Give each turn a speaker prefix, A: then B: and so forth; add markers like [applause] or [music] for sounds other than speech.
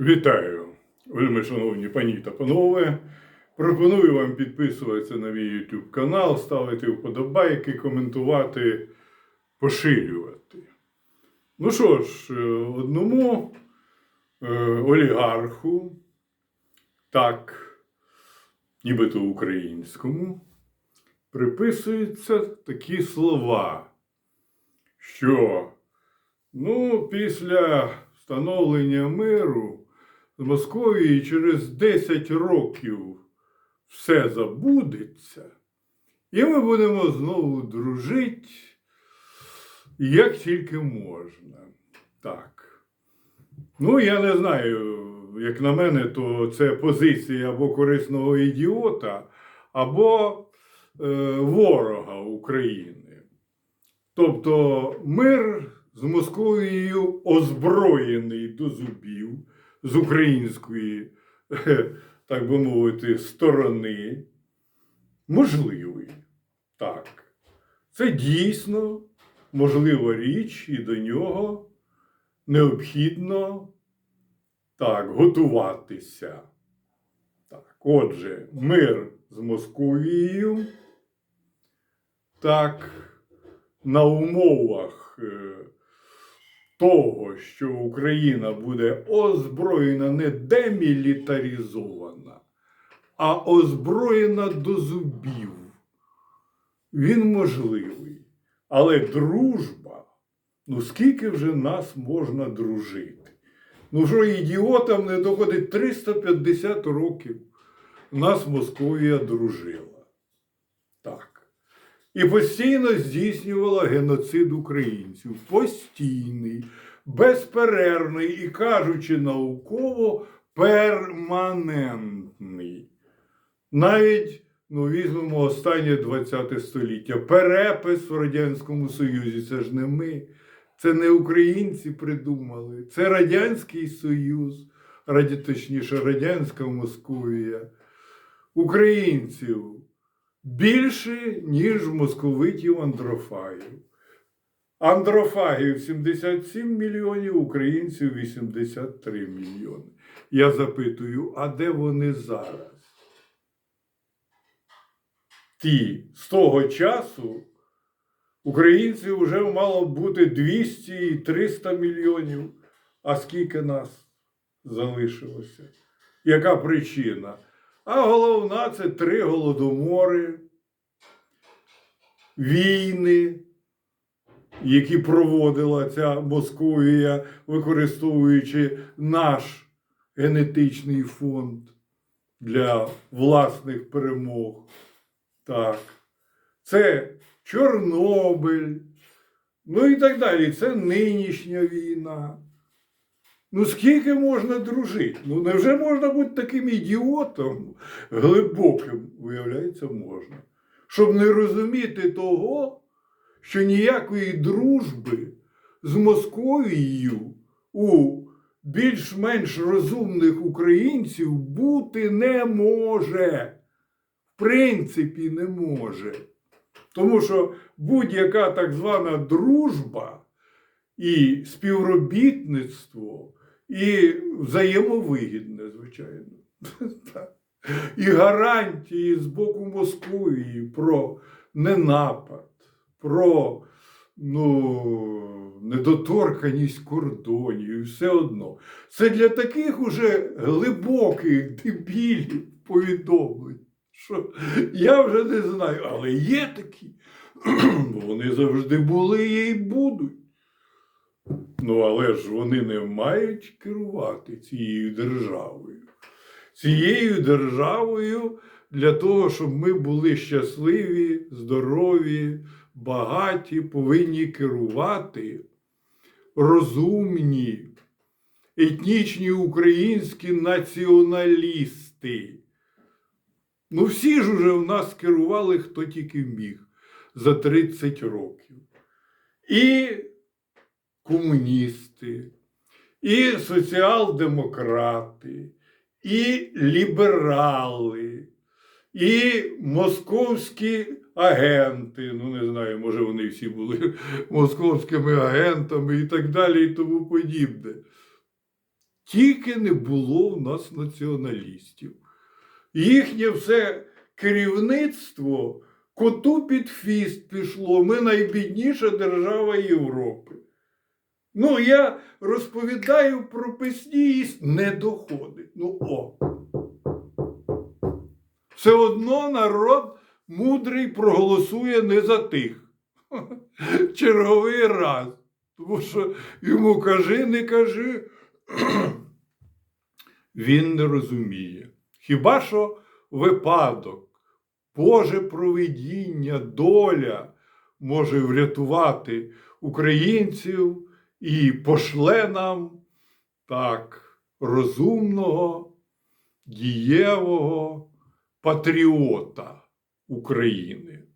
A: Вітаю, вельми шановні пані та панове. Пропоную вам підписуватися на мій YouTube канал, ставити вподобайки, коментувати, поширювати. Ну що ж, е, одному е, олігарху, так, нібито українському, приписуються такі слова, що ну, після встановлення миру з Московії через 10 років все забудеться, і ми будемо знову дружити, як тільки можна. Так. Ну, я не знаю, як на мене, то це позиція або корисного ідіота, або е, ворога України. Тобто мир з Московією озброєний до зубів з української, [laughs] так би мовити, сторони, можливий. Так. Це дійсно можлива річ, і до нього необхідно так, готуватися. Так, отже, мир з Московією. Так, на умовах е, того, що Україна буде озброєна не демілітаризована, а озброєна до зубів. Він можливий. Але дружба, ну скільки вже нас можна дружити? Ну що ідіотам не доходить 350 років. Нас Московія дружила. І постійно здійснювала геноцид українців. Постійний, безперервний і, кажучи науково, перманентний. Навіть ну, візьмемо останнє ХХ століття. Перепис в Радянському Союзі це ж не ми. Це не українці придумали, це Радянський Союз, раді, точніше, Радянська Московія. Українців більше, ніж московитів андрофагів. Андрофагів 77 мільйонів, українців 83 мільйони. Я запитую, а де вони зараз? Ті з того часу українців вже мало бути 200 і 300 мільйонів. А скільки нас залишилося? Яка причина? А головна це три голодомори, війни, які проводила ця Московія, використовуючи наш генетичний фонд для власних перемог. Так. Це Чорнобиль, ну і так далі. Це нинішня війна. Ну, скільки можна дружити? Ну, невже можна бути таким ідіотом глибоким, виявляється, можна. Щоб не розуміти того, що ніякої дружби з Московією у більш-менш розумних українців бути не може. В принципі, не може. Тому що будь-яка так звана дружба і співробітництво і взаємовигідне, звичайно. [laughs] І гарантії з боку Московії про ненапад, про ну, недоторканість кордонів і все одно. Це для таких уже глибоких дебілів повідомлень, що я вже не знаю, але є такі, [clears throat] вони завжди були і будуть. Ну, але ж вони не мають керувати цією державою. Цією державою для того, щоб ми були щасливі, здорові, багаті, повинні керувати розумні, етнічні українські націоналісти. Ну, всі ж уже в нас керували, хто тільки міг за 30 років. І комуністи, і соціал-демократи, і ліберали, і московські агенти. Ну, не знаю, може, вони всі були [laughs] московськими агентами і так далі, і тому подібне. тільки не було в нас націоналістів. Їхнє все керівництво коту під фіст пішло. Ми найбідніша держава Європи. Ну, я розповідаю про пісність, не доходить. Ну, о. Все одно народ мудрий проголосує не за тих. [laughs] Черговий раз. Тому що йому кажи, не кажи. [clears throat] Він не розуміє. Хіба що випадок, Боже провидіння, доля може врятувати українців і пошле нам так розумного, дієвого патріота України.